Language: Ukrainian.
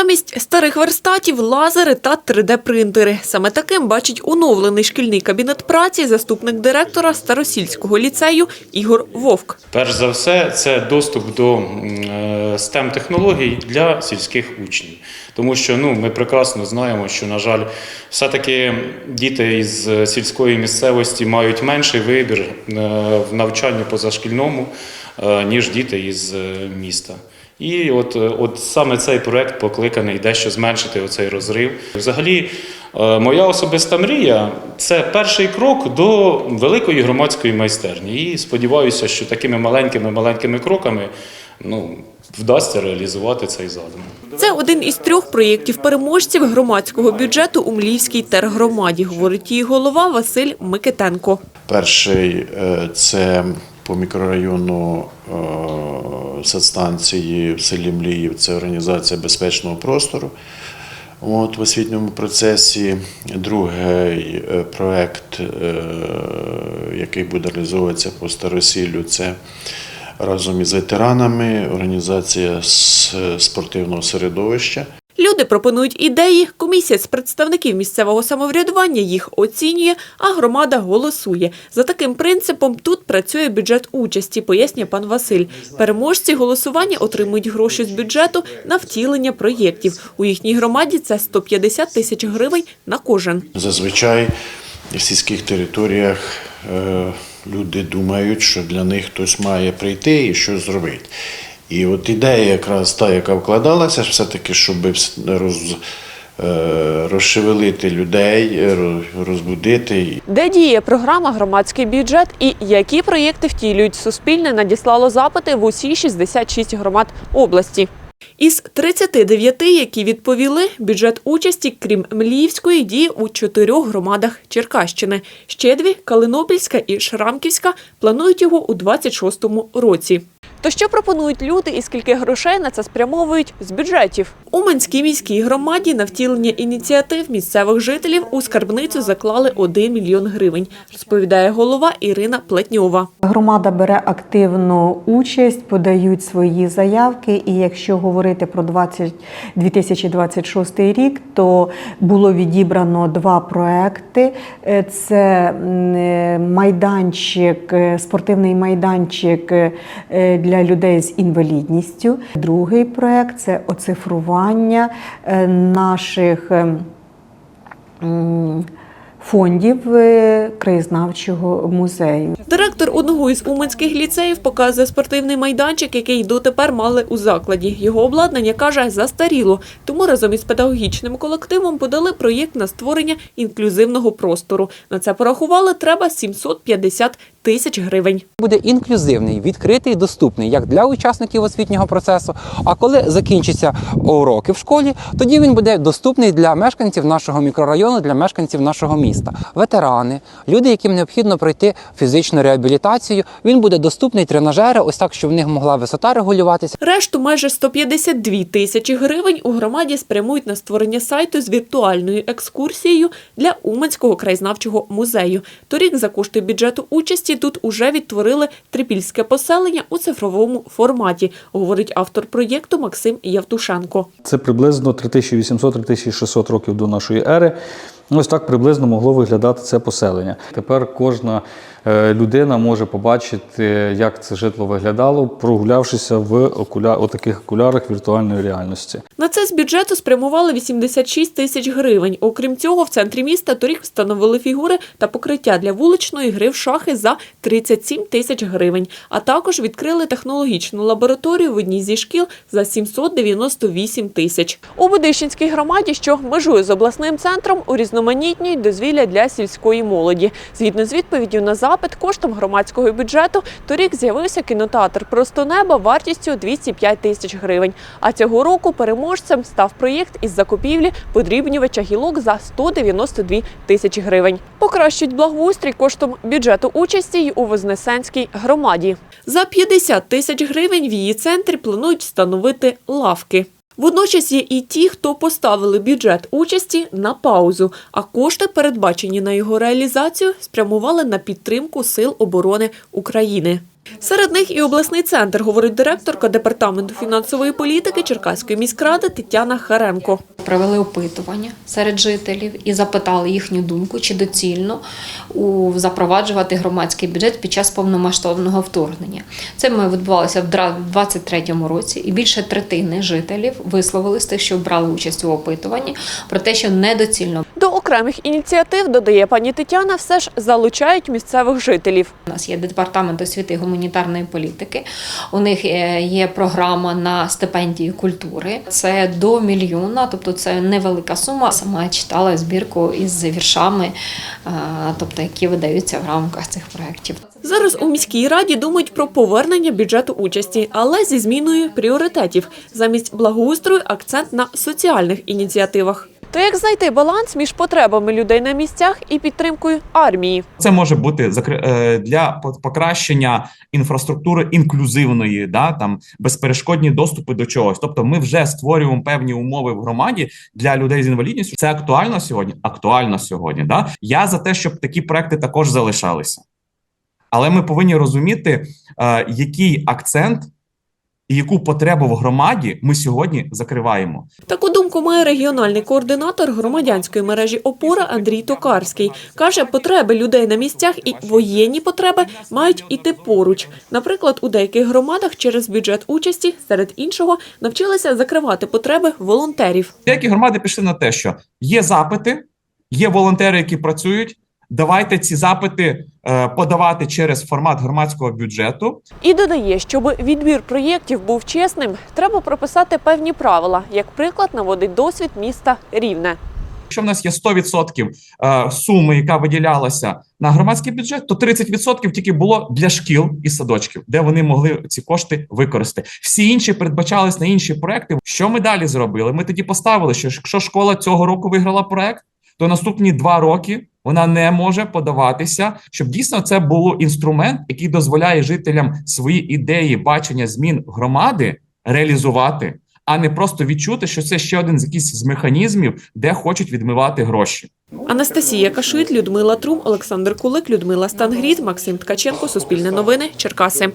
Замість старих верстатів лазери та 3D-принтери. Саме таким бачить оновлений шкільний кабінет праці заступник директора Старосільського ліцею Ігор Вовк. Перш за все, це доступ до е, STEM технологій для сільських учнів. Тому що ну, ми прекрасно знаємо, що, на жаль, все-таки діти із е, сільської місцевості мають менший вибір е, в навчанні позашкільному, ніж діти із е, міста. І от, е, от саме цей проект покликаний дещо зменшити оцей розрив. Взагалі, е, моя особиста мрія це перший крок до великої громадської майстерні. І сподіваюся, що такими маленькими маленькими кроками ну, вдасться реалізувати цей задум. Це один із трьох проєктів переможців громадського бюджету у Мліївській тергромаді, говорить її голова Василь Микитенко. Перший е, це по мікрорайону е, садстанції в селі Мліїв, це організація безпечного простору. От, в освітньому процесі другий е, проект, е, який буде реалізовуватися по Старосіллю, це разом із ветеранами, організація спортивного середовища. Люди пропонують ідеї, комісія з представників місцевого самоврядування їх оцінює, а громада голосує. За таким принципом тут працює бюджет участі, пояснює пан Василь. Переможці голосування отримують гроші з бюджету на втілення проєктів. У їхній громаді це 150 тисяч гривень на кожен. Зазвичай в сільських територіях е, люди думають, що для них хтось має прийти і щось зробити. І от ідея якраз та, яка вкладалася, все-таки, щоб роз, е, розшевелити людей, роз- розбудити Де діє програма Громадський бюджет і які проєкти втілюють Суспільне надіслало запити в усі 66 громад області. Із 39, які відповіли, бюджет участі, крім Мліївської, діє у чотирьох громадах Черкащини. Ще дві Калинопільська і Шрамківська планують його у 26-му році. То що пропонують люди і скільки грошей на це спрямовують з бюджетів? У Манській міській громаді на втілення ініціатив місцевих жителів у скарбницю заклали 1 мільйон гривень, розповідає голова Ірина Плетньова. Громада бере активну участь, подають свої заявки. І якщо говорити про 20, 2026 рік, то було відібрано два проекти: Е, це е, майданчик, е, спортивний майданчик е, для людей з інвалідністю. Другий проект це оцифрування е, наших. Фондів е, краєзнавчого музею. Директор одного із уманських ліцеїв показує спортивний майданчик, який дотепер мали у закладі. Його обладнання каже застаріло, тому разом із педагогічним колективом подали проєкт на створення інклюзивного простору. На це порахували треба 750 тисяч гривень. буде інклюзивний, відкритий, доступний як для учасників освітнього процесу. А коли закінчаться уроки в школі, тоді він буде доступний для мешканців нашого мікрорайону, для мешканців нашого міста. Ветерани, люди, яким необхідно пройти фізичну реабілітацію. Він буде доступний тренажери, ось так, щоб в них могла висота регулюватися. Решту майже 152 тисячі гривень у громаді спрямують на створення сайту з віртуальною екскурсією для Уманського краєзнавчого музею. Торік за кошти бюджету участі тут уже відтворили трипільське поселення у цифровому форматі, говорить автор проєкту Максим Явтушенко. Це приблизно 3800-3600 років до нашої ери. Ось так приблизно могло виглядати це поселення. Тепер кожна людина може побачити, як це житло виглядало, прогулявшися в окуля... отаких окулярах віртуальної реальності. На це з бюджету спрямували 86 тисяч гривень. Окрім цього, в центрі міста торік встановили фігури та покриття для вуличної гри в шахи за 37 тисяч гривень, а також відкрили технологічну лабораторію в одній зі шкіл за 798 тисяч. У Будищенській громаді, що межує з обласним центром, урізноманітнюють дозвілля для сільської молоді. Згідно з відповіддю на запит, коштом громадського бюджету торік з'явився кінотеатр Просто неба вартістю 205 тисяч гривень. А цього року переможцем став проєкт із закупівлі подрібнювача гілок за 192 тисячі гривень. Покращують благоустрій коштом бюджету участі й у Вознесенській громаді. За 50 тисяч гривень в її центрі планують встановити лавки. Водночас є і ті, хто поставили бюджет участі на паузу, а кошти, передбачені на його реалізацію, спрямували на підтримку Сил оборони України. Серед них і обласний центр, говорить директорка департаменту фінансової політики Черкаської міськради Тетяна Харенко. Провели опитування серед жителів і запитали їхню думку, чи доцільно у, запроваджувати громадський бюджет під час повномасштабного вторгнення. Це ми відбувалося в 2023 році, і більше третини жителів висловили з тих, що брали участь у опитуванні, про те, що недоцільно До окремих ініціатив, додає пані Тетяна, все ж залучають місцевих жителів. У нас є департамент освіти і гуманітарної політики. У них е, є програма на стипендії культури. Це до мільйона, тобто це невелика сума. Сама читала збірку із віршами, е, тобто які видаються в рамках цих проєктів. Зараз у міській раді думають про повернення бюджету участі, але зі зміною пріоритетів. Замість благоустрою акцент на соціальних ініціативах. То як знайти баланс між потребами людей на місцях і підтримкою армії? Це може бути е, для покращення інфраструктури інклюзивної, да там безперешкодні доступи до чогось. Тобто, ми вже створюємо певні умови в громаді для людей з інвалідністю. Це актуально сьогодні. Актуально сьогодні. Да? Я за те, щоб такі проекти також залишалися. Але ми повинні розуміти, е, який акцент і яку потребу в громаді ми сьогодні закриваємо. Таку думку має регіональний координатор громадянської мережі Опора Андрій Токарський. Каже, потреби людей на місцях і воєнні потреби мають іти поруч. Наприклад, у деяких громадах через бюджет участі, серед іншого, навчилися закривати потреби волонтерів. Деякі громади пішли на те, що є запити, є волонтери, які працюють. Давайте ці запити подавати через формат громадського бюджету. І додає, щоб відбір проєктів був чесним, треба прописати певні правила. Як приклад, наводить досвід міста Рівне. Якщо в нас є 100% е, суми, яка виділялася на громадський бюджет, то 30% тільки було для шкіл і садочків, де вони могли ці кошти використати. Всі інші передбачались на інші проекти. Що ми далі зробили? Ми тоді поставили, що якщо школа цього року виграла проект, то наступні два роки вона не може подаватися, щоб дійсно це був інструмент, який дозволяє жителям свої ідеї, бачення змін громади реалізувати, а не просто відчути, що це ще один з якихось з механізмів, де хочуть відмивати гроші. Анастасія Кашит, Людмила Трум, Олександр Кулик, Людмила Стангріт, Максим Ткаченко, Суспільне новини, Черкаси.